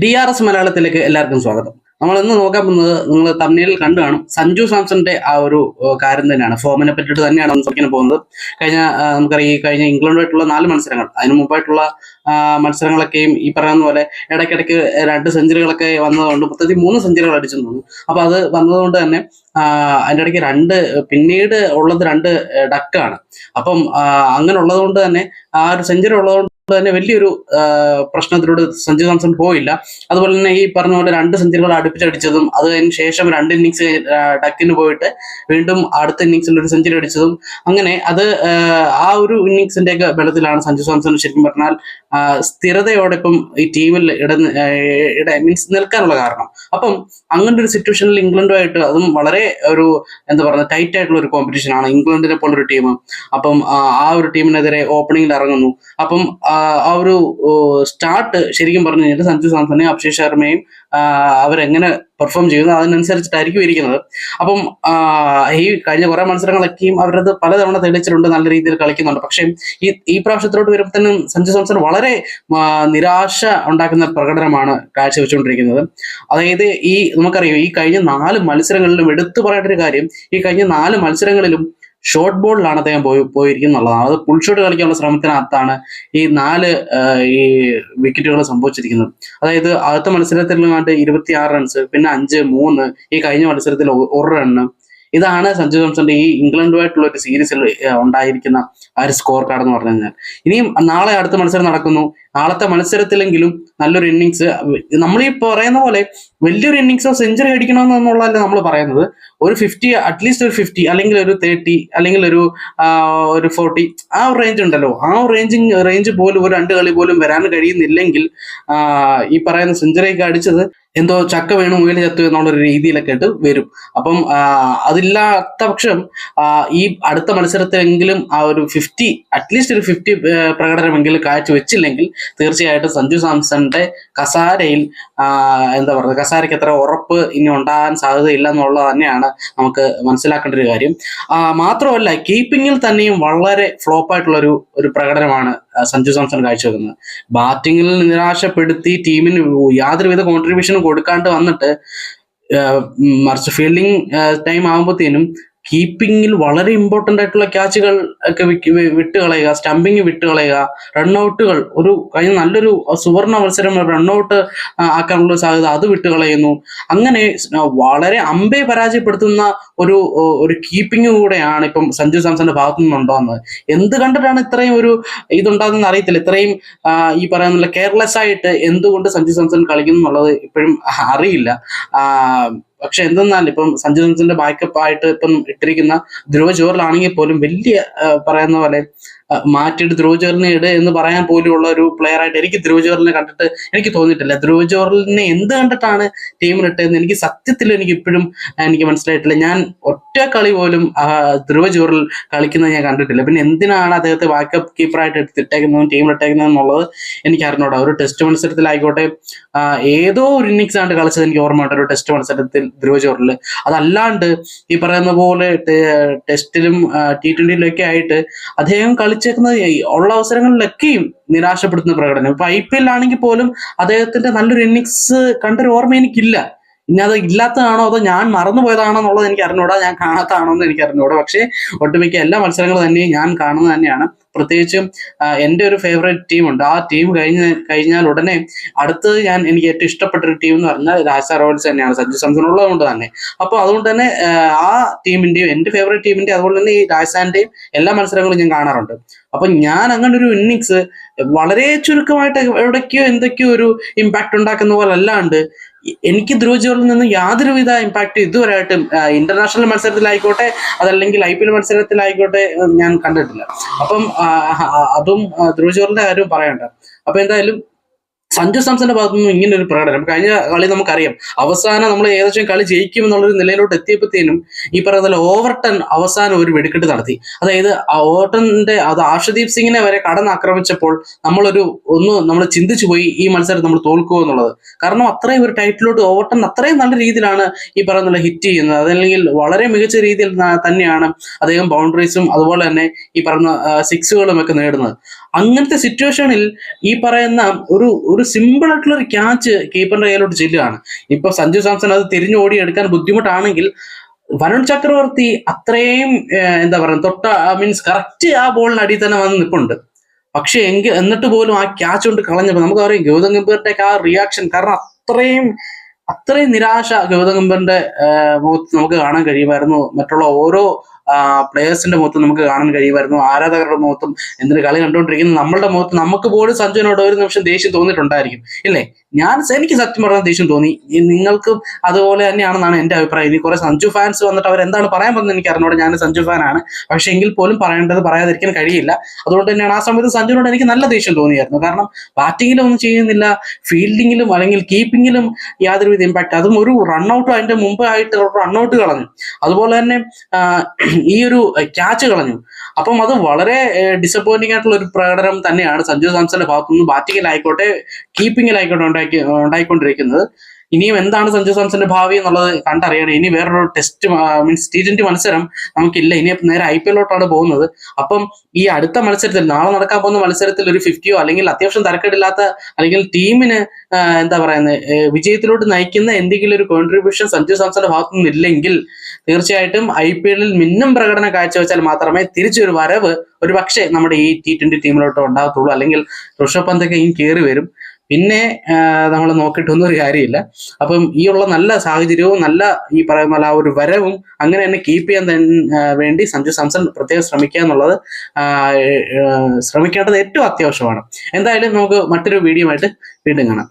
D R S മലയാളത്തിലേക്ക് എല്ലാവർക്കും സ്വാഗതം. നമ്മൾ ഇന്ന് നോക്കാൻ പോകുന്നത് നിങ്ങൾ തമിഴിൽ കണ്ടു കാണും. സഞ്ജു സാംസന്റെ ആ ഒരു കാര്യം തന്നെയാണ്. ഫോമിനെ പറ്റിയിട്ട് തന്നെയാണ് സംസാരിക്കാൻ പോകുന്നത്. കഴിഞ്ഞ നമുക്കറിയാം ഈ കഴിഞ്ഞ ഇംഗ്ലണ്ടുമായിട്ടുള്ള നാല് മത്സരങ്ങൾ അതിനു മുമ്പായിട്ടുള്ള മത്സരങ്ങളൊക്കെയും ഈ പറയുന്ന പോലെ ഇടയ്ക്കിടയ്ക്ക് രണ്ട് സെഞ്ചുറികളൊക്കെ വന്നതുകൊണ്ട് മൊത്തത്തിൽ മൂന്ന് സെഞ്ചുറികൾ അടിച്ചു തോന്നുന്നു. അപ്പൊ അത് വന്നതുകൊണ്ട് തന്നെ അതിന്റെ ഇടയ്ക്ക് രണ്ട് പിന്നീട് ഉള്ളത് രണ്ട് ഡക്കാണ്. അപ്പം അങ്ങനെ ഉള്ളതുകൊണ്ട് തന്നെ ആ ഒരു സെഞ്ചുറി ഉള്ളതുകൊണ്ട് തന്നെ വലിയൊരു പ്രശ്നത്തിലൂടെ സഞ്ജു സാംസൺ പോയില്ല. അതുപോലെ തന്നെ ഈ പറഞ്ഞ പോലെ രണ്ട് സെഞ്ചുറികൾ അടുപ്പിച്ചടിച്ചതും അത് കഴിഞ്ഞ ശേഷം രണ്ട് ഇന്നിങ്സ് ഡക്കിന് പോയിട്ട് വീണ്ടും അടുത്ത ഇന്നിങ്സിൽ ഒരു സെഞ്ചുറി അടിച്ചതും അങ്ങനെ അത് ആ, ഒരു ഇന്നിങ്സിന്റെ ഒക്കെ ബലത്തിലാണ് സഞ്ജു സാംസൺ ശരിക്കും പറഞ്ഞാൽ സ്ഥിരതയോടെ ഇപ്പം ഈ ടീമിൽ ഇട ഇട മീൻസ് നിൽക്കാനുള്ള കാരണം. അപ്പം അങ്ങനത്തെ ഒരു സിറ്റുവേഷനിൽ ഇംഗ്ലണ്ടുമായിട്ട് അതും വളരെ ഒരു എന്താ പറയുക ടൈറ്റ് ആയിട്ടുള്ള ഒരു കോമ്പറ്റീഷൻ ആണ് ഇംഗ്ലണ്ടിനെ പോലൊരു ടീം. അപ്പം ആ ഒരു ടീമിനെതിരെ ഓപ്പണിംഗിൽ ഇറങ്ങുന്നു. അപ്പം ആ ഒരു സ്റ്റാർട്ട് ശരിക്കും പറഞ്ഞു കഴിഞ്ഞാൽ സഞ്ജു സാംസണെയും അഭിഷേക് ശർമ്മയും അവരെങ്ങനെ പെർഫോം ചെയ്യുന്നു അതിനനുസരിച്ചിട്ടായിരിക്കും ഇരിക്കുന്നത്. അപ്പം ഈ കഴിഞ്ഞ കുറെ മത്സരങ്ങളൊക്കെയും അവരത് പലതവണ തെളിയിച്ചിട്ടുണ്ട് നല്ല രീതിയിൽ കളിക്കുന്നുണ്ട്. പക്ഷേ ഈ ഈ പ്രാവശ്യത്തിലോട്ട് തന്നെ സഞ്ജു സാംസൺ വളരെ നിരാശ ഉണ്ടാക്കുന്ന പ്രകടനമാണ് കാഴ്ചവെച്ചുകൊണ്ടിരിക്കുന്നത്. അതായത് ഈ നമുക്കറിയാം ഈ കഴിഞ്ഞ നാല് മത്സരങ്ങളിലും എടുത്തു പറയേണ്ട ഒരു കാര്യം ഈ കഴിഞ്ഞ നാല് മത്സരങ്ങളിലും ഷോർട്ട് ബോളിലാണ് അദ്ദേഹം പോയി പോയിരിക്കുന്നുള്ളതാണ് അത് ഫുൾ ഷോട്ട് കളിക്കാനുള്ള ശ്രമത്തിനകത്താണ് ഈ നാല് ഈ വിക്കറ്റുകൾ സംഭവിച്ചിരിക്കുന്നത്. അതായത് ആദ്യത്തെ മത്സരത്തിൽ കണ്ട് ഇരുപത്തി റൺസ് പിന്നെ അഞ്ച് മൂന്ന് ഈ കഴിഞ്ഞ മത്സരത്തിൽ ഒരു റണ്ണ് ഇതാണ് സഞ്ജു സാംസന്റെ ഈ ഇംഗ്ലണ്ടുമായിട്ടുള്ള ഒരു സീരീസിൽ ഉണ്ടായിരിക്കുന്ന ആ ഒരു സ്കോർ കാർഡ് എന്ന് പറഞ്ഞു കഴിഞ്ഞാൽ. ഇനിയും നാളെ അടുത്ത മത്സരം നടക്കുന്നു. നാളത്തെ മത്സരത്തിലെങ്കിലും നല്ലൊരു ഇന്നിങ്സ് നമ്മൾ ഈ പറയുന്ന പോലെ വലിയൊരു ഇന്നിങ്സോ സെഞ്ചുറി അടിക്കണമെന്നുള്ളതല്ല നമ്മൾ പറയുന്നത്. ഒരു ഫിഫ്റ്റി അറ്റ്ലീസ്റ്റ് ഒരു ഫിഫ്റ്റി അല്ലെങ്കിൽ ഒരു തേർട്ടി അല്ലെങ്കിൽ ഒരു ഒരു ഫോർട്ടി ആ ഒരു റേഞ്ച് ഉണ്ടല്ലോ. ആ റേഞ്ചിങ് റേഞ്ച് പോലും ഒരു രണ്ട് കളി പോലും വരാൻ കഴിയുന്നില്ലെങ്കിൽ ഈ പറയുന്ന സെഞ്ചുറി ഒക്കെ അടിച്ചത് എന്തോ ചക്ക വീണ് മുയൽ ചത്തു എന്നുള്ളൊരു രീതിയിലൊക്കെ ആയിട്ട് വരും. അപ്പം അതില്ലാത്ത പക്ഷം ഈ അടുത്ത മത്സരത്തിലെങ്കിലും ആ ഒരു ഫിഫ്റ്റി അറ്റ്ലീസ്റ്റ് ഒരു ഫിഫ്റ്റി പ്രകടനമെങ്കിലും കാഴ്ചവെച്ചില്ലെങ്കിൽ തീർച്ചയായിട്ടും സഞ്ജു സാംസന്റെ കസാരയിൽ എന്താ പറയുക കസാരയ്ക്ക് എത്ര ഉറപ്പ് ഇനി ഉണ്ടാകാൻ സാധ്യതയില്ല എന്നുള്ളത് തന്നെയാണ് നമുക്ക് മനസ്സിലാക്കേണ്ട ഒരു കാര്യം. മാത്രമല്ല കീപ്പിങ്ങിൽ തന്നെയും വളരെ ഫ്ലോപ്പ് ആയിട്ടുള്ള ഒരു പ്രകടനമാണ് സഞ്ജു സാംസൺ കാഴ്ചവെക്കുന്നത്. ബാറ്റിങ്ങിൽ നിരാശപ്പെടുത്തി ടീമിന് യാതൊരുവിധ കോൺട്രിബ്യൂഷനും കൊടുക്കാണ്ട് വന്നിട്ട് മറിച്ച് ഫീൽഡിംഗ് ടൈം ആകുമ്പോഴത്തേനും കീപ്പിങ്ങിൽ വളരെ ഇമ്പോർട്ടന്റ് ആയിട്ടുള്ള ക്യാച്ചുകൾ ഒക്കെ വിട്ട് കളയുക സ്റ്റംപിങ് വിട്ട് കളയുക റൺഔട്ടുകൾ ഒരു കഴിഞ്ഞ നല്ലൊരു സുവർണ മത്സരം റൺഔട്ട് ആക്കാനുള്ള സാധ്യത അത് വിട്ട് കളയുന്നു. അങ്ങനെ വളരെ അമ്പെ പരാജയപ്പെടുത്തുന്ന ഒരു ഒരു കീപ്പിംഗ് കൂടെയാണ് ഇപ്പം സഞ്ജു സാംസന്റെ ഭാഗത്തു നിന്നുണ്ടാകുന്നത്. എന്ത് കണ്ടിട്ടാണ് ഇത്രയും ഒരു ഇതുണ്ടാകുന്ന അറിയത്തില്ല. ഇത്രയും ഈ പറയുന്ന കെയർലെസ് ആയിട്ട് എന്തുകൊണ്ട് സഞ്ജു സാംസൺ കളിക്കുന്നു എന്നുള്ളത് ഇപ്പോഴും അറിയില്ല. പക്ഷെ എന്തെന്നാൽ ഇപ്പം സഞ്ജു സാംസന്റെ ബാക്കപ്പ് ആയിട്ട് ഇപ്പം ഇട്ടിരിക്കുന്ന ധ്രുവ ജോറിലാണെങ്കിൽ പോലും വലിയ പറയുന്ന പോലെ മാറ്റിയിട്ട് ധ്രുവ ഇട് എന്ന് പറയാൻ പോലും ഉള്ള ഒരു പ്ലെയർ ആയിട്ട് എനിക്ക് ധ്രുവ ചോറിനെ കണ്ടിട്ട് എനിക്ക് തോന്നിയിട്ടില്ല. ധ്രുവ ചോറിനെ എന്ത് കണ്ടിട്ടാണ് ടീമിലിട്ടതെന്ന് എനിക്ക് സത്യത്തിൽ എനിക്ക് ഇപ്പോഴും എനിക്ക് മനസ്സിലായിട്ടില്ല. ഞാൻ ഒറ്റ കളി പോലും ധ്രുവ ജോറിൽ കളിക്കുന്നത് ഞാൻ കണ്ടിട്ടില്ല. പിന്നെ എന്തിനാണ് അദ്ദേഹത്തെ ബാക്കപ്പ് കീപ്പറായിട്ട് എടുത്തിട്ടേക്കുന്നതും ടീമിലിട്ടേക്കുന്നതും എന്നുള്ളത് എനിക്ക് അറിഞ്ഞോടാ. ഒരു ടെസ്റ്റ് മത്സരത്തിലായിക്കോട്ടെ. ഏതോ ഒരു ഇന്നിങ്സ് ആണ് കളിച്ചത് എനിക്ക് ഓർമ്മയുണ്ട് ഒരു ടെസ്റ്റ് മത്സരത്തിൽ ധ്രുവ ജോറിൽ അതല്ലാണ്ട് ഈ പറയുന്ന പോലെ ടെസ്റ്റിലും ടി ട്വന്റിയിലും ഒക്കെ ആയിട്ട് അദ്ദേഹം കളിച്ചേക്കുന്നത് ഉള്ള അവസരങ്ങളിലൊക്കെയും നിരാശപ്പെടുത്തുന്ന പ്രകടനം. ഇപ്പൊ ഐ പി ആണെങ്കിൽ പോലും അദ്ദേഹത്തിന്റെ നല്ലൊരു ഇന്നിങ്സ് കണ്ടൊരു ഓർമ്മ എനിക്കില്ല. ഇനി അത് ഇല്ലാത്തതാണോ അതോ ഞാൻ മറന്നുപോയതാണോ എന്നുള്ളത് എനിക്ക് അറിഞ്ഞൂടാ ഞാൻ കാണാത്തതാണോ എന്ന് എനിക്ക് അറിഞ്ഞൂടാ പക്ഷേ ഒട്ടുമിക്ക എല്ലാ മത്സരങ്ങളും തന്നെയും ഞാൻ കാണുന്നത് തന്നെയാണ്. പ്രത്യേകിച്ചും എന്റെ ഒരു ഫേവറേറ്റ് ടീമുണ്ട് ആ ടീം കഴിഞ്ഞ കഴിഞ്ഞാൽ ഉടനെ അടുത്തത് ഞാൻ എനിക്ക് ഏറ്റവും ഇഷ്ടപ്പെട്ട ഒരു ടീം എന്ന് പറഞ്ഞാൽ രാജസ്ഥാൻ റോയൽസ് തന്നെയാണ്. സഞ്ജു സാംസൺ ഉള്ളതുകൊണ്ട് തന്നെ. അപ്പോൾ അതുകൊണ്ട് തന്നെ ആ, ടീമിന്റെയും എന്റെ ഫേവറേറ്റ് ടീമിന്റെ അതുകൊണ്ട് തന്നെ ഈ രാജസ്ഥാന്റെയും എല്ലാ മത്സരങ്ങളും ഞാൻ കാണാറുണ്ട്. അപ്പൊ ഞാൻ അങ്ങനെ ഒരു ഇന്നിങ്സ് വളരെ ചുരുക്കമായിട്ട് എവിടേക്കോ എന്തൊക്കെയോ ഒരു ഇമ്പാക്ട് ഉണ്ടാക്കുന്ന പോലെ അല്ലാണ്ട് എനിക്ക് ധ്രുവ ജോറിൽ നിന്ന് യാതൊരുവിധ ഇമ്പാക്റ്റും ഇതുവരെയായിട്ടും ഇന്റർനാഷണൽ മത്സരത്തിലായിക്കോട്ടെ അതല്ലെങ്കിൽ ഐ പി എൽ മത്സരത്തിലായിക്കോട്ടെ ഞാൻ കണ്ടിട്ടില്ല. അപ്പം അതും ധ്രുവ ജോറിന്റെ കാര്യവും പറയണ്ട അപ്പൊ എന്തായാലും സഞ്ജു സാംസന്റെ ഭാഗത്തു നിന്നും ഇങ്ങനെ ഒരു പ്രകടനം. കഴിഞ്ഞ കളി നമുക്കറിയാം. അവസാനം നമ്മൾ ഏകദേശം കളി ജയിക്കും എന്നുള്ളൊരു നിലയിലോട്ട് എത്തിയപ്പോഴത്തേനും ഈ പറയുന്ന ഓവർട്ടൺ അവസാനം ഒരു വെടിക്കെട്ട് നടത്തി. അതായത് ഓവർടണിന്റെ അത് ആർഷദീപ് സിംഗിനെ വരെ കടന്നാക്രമിച്ചപ്പോൾ നമ്മളൊരു ഒന്ന് നമ്മൾ ചിന്തിച്ചു പോയി ഈ മത്സരം നമ്മൾ തോൽക്കുക എന്നുള്ളത്. കാരണം അത്രയും ഒരു ടൈറ്റിലോട്ട് ഓവർടൺ അത്രയും നല്ല രീതിയിലാണ് ഈ പറയുന്ന ഹിറ്റ് ചെയ്യുന്നത്. അതല്ലെങ്കിൽ വളരെ മികച്ച രീതിയിൽ തന്നെയാണ് അദ്ദേഹം ബൗണ്ടറീസും അതുപോലെ തന്നെ ഈ പറഞ്ഞ സിക്സുകളും ഒക്കെ നേടുന്നത്. അങ്ങനത്തെ സിറ്റുവേഷനിൽ ഈ പറയുന്ന ഒരു ഒരു സിമ്പിൾ ആയിട്ടുള്ള ഒരു ക്യാച്ച് കീപ്പറിന്റെ കയ്യിലോട്ട് ചെല്ലുകയാണ്. ഇപ്പൊ സഞ്ജു സാംസൺ അത് തിരിഞ്ഞു ഓടി എടുക്കാൻ ബുദ്ധിമുട്ടാണെങ്കിൽ വരുൺ ചക്രവർത്തി അത്രയും എന്താ പറയുക തൊട്ട മീൻസ് കറക്റ്റ് ആ ബോളിന് അടിയിൽ തന്നെ വന്ന് നിൽപ്പുണ്ട് പക്ഷെ എങ്കിൽ എന്നിട്ട് പോലും ആ ക്യാച്ച് കൊണ്ട് കളഞ്ഞപ്പോൾ നമുക്ക് അറിയാം ഗൗതം ഗംഭീറിന്റെ ആ റിയാക്ഷൻ കാരണം അത്രയും അത്രയും നിരാശ ഗൗതം ഗംഭീറിന്റെ മുഖത്ത് നമുക്ക് കാണാൻ കഴിയുമായിരുന്നു. മറ്റുള്ള ഓരോ പ്ലേയേഴ്സിന്റെ മുഖത്ത് നമുക്ക് കാണാൻ കഴിയുമായിരുന്നു. ആരാധകരുടെ മുഖത്തും എന്തിനു കളി കണ്ടുകൊണ്ടിരിക്കുന്ന. നമ്മളുടെ മുഖത്ത് നമുക്ക് പോലും സഞ്ജുവിനോട് ഒരു നിമിഷം ദേഷ്യം തോന്നിയിട്ടുണ്ടായിരിക്കും. ഇല്ലേ? ഞാൻ എനിക്ക് സത്യം പറഞ്ഞ ദേഷ്യം തോന്നി. നിങ്ങൾക്ക് അതുപോലെ തന്നെയാണെന്നാണ് എന്റെ അഭിപ്രായം. ഇനി കുറെ സഞ്ജു ഫാൻസ് വന്നിട്ട് അവർ എന്താണ് പറയാൻ പോകുന്നത് എനിക്ക് അറിഞ്ഞൂടെ ഞാൻ സഞ്ജു ഫാനാണ് പക്ഷെ എങ്കിൽ പോലും പറയേണ്ടത് പറയാതിരിക്കാൻ കഴിയില്ല. അതുകൊണ്ട് തന്നെയാണ് ആ സമയത്ത് സഞ്ജുവിനോട് എനിക്ക് നല്ല ദേഷ്യം തോന്നിയായിരുന്നു. കാരണം ബാറ്റിങ്ങിലും ഒന്നും ചെയ്യുന്നില്ല. ഫീൽഡിങ്ങിലും അല്ലെങ്കിൽ കീപ്പിങ്ങിലും യാതൊരുവിധ ഇമ്പാക്ട് അതും ഒരു റൺഔട്ടും അതിന്റെ മുമ്പ് ആയിട്ട് റൺ ഔട്ട് കളഞ്ഞു. അതുപോലെ തന്നെ ഈ ഒരു ക്യാച്ച് കളഞ്ഞു. അപ്പം അത് വളരെ ഡിസപ്പോയിന്റിംഗ് ആയിട്ടുള്ള ഒരു പ്രകടനം തന്നെയാണ് സഞ്ജു സാംസന്റെ ഭാഗത്തുനിന്ന് ബാറ്റിങ്ങിലായിക്കോട്ടെ കീപ്പിങ്ങിലായിക്കോട്ടെ ഉണ്ടാക്കി ഉണ്ടായിക്കൊണ്ടിരിക്കുന്നത്. ഇനിയും എന്താണ് സഞ്ജു സാംസന്റെ ഭാവി എന്നുള്ളത് കണ്ടറിയണം ഇനി വേറൊരു ടെസ്റ്റ് മീൻസ് ടി ട്വന്റി മത്സരം നമുക്കില്ല. ഇനി നേരെ ഐ പി എല്ലോട്ടാണ് പോകുന്നത്. അപ്പം ഈ അടുത്ത മത്സരത്തിൽ നാളെ നടക്കാൻ പോകുന്ന മത്സരത്തിൽ ഒരു ഫിഫ്റ്റിയോ അല്ലെങ്കിൽ അത്യാവശ്യം തരക്കേടില്ലാത്ത അല്ലെങ്കിൽ ടീമിന് എന്താ പറയുന്നത് വിജയത്തിലോട്ട് നയിക്കുന്ന എന്തെങ്കിലും ഒരു കോൺട്രിബ്യൂഷൻ സഞ്ജു സാംസന്റെ ഭാഗത്തു നിന്നില്ലെങ്കിൽ തീർച്ചയായിട്ടും ഐ പി എല്ലിൽ മിന്നും പ്രകടനം കാഴ്ചവെച്ചാൽ മാത്രമേ തിരിച്ചൊരു വരവ് ഒരു പക്ഷേ നമ്മുടെ ഈ ടി ട്വന്റി ടീമിലോട്ട് ഉണ്ടാകത്തുള്ളൂ. അല്ലെങ്കിൽ ഋഷഭ് പന്തൊക്കെ ഇനി കയറി വരും. പിന്നെ നമ്മൾ നോക്കിയിട്ടൊന്നും ഒരു കാര്യമില്ല. അപ്പം ഈ ഉള്ള നല്ല സാഹചര്യവും നല്ല ഈ പറയുന്ന പോലെ ആ ഒരു വരവും അങ്ങനെ തന്നെ കീപ്പ് ചെയ്യാൻ വേണ്ടി സഞ്ജു സാംസൺ പ്രത്യേകം ശ്രമിക്കുക എന്നുള്ളത് ശ്രമിക്കേണ്ടത് ഏറ്റവും അത്യാവശ്യമാണ്. എന്തായാലും നമുക്ക് മറ്റൊരു വീഡിയോ ആയിട്ട് വീണ്ടും കാണാം.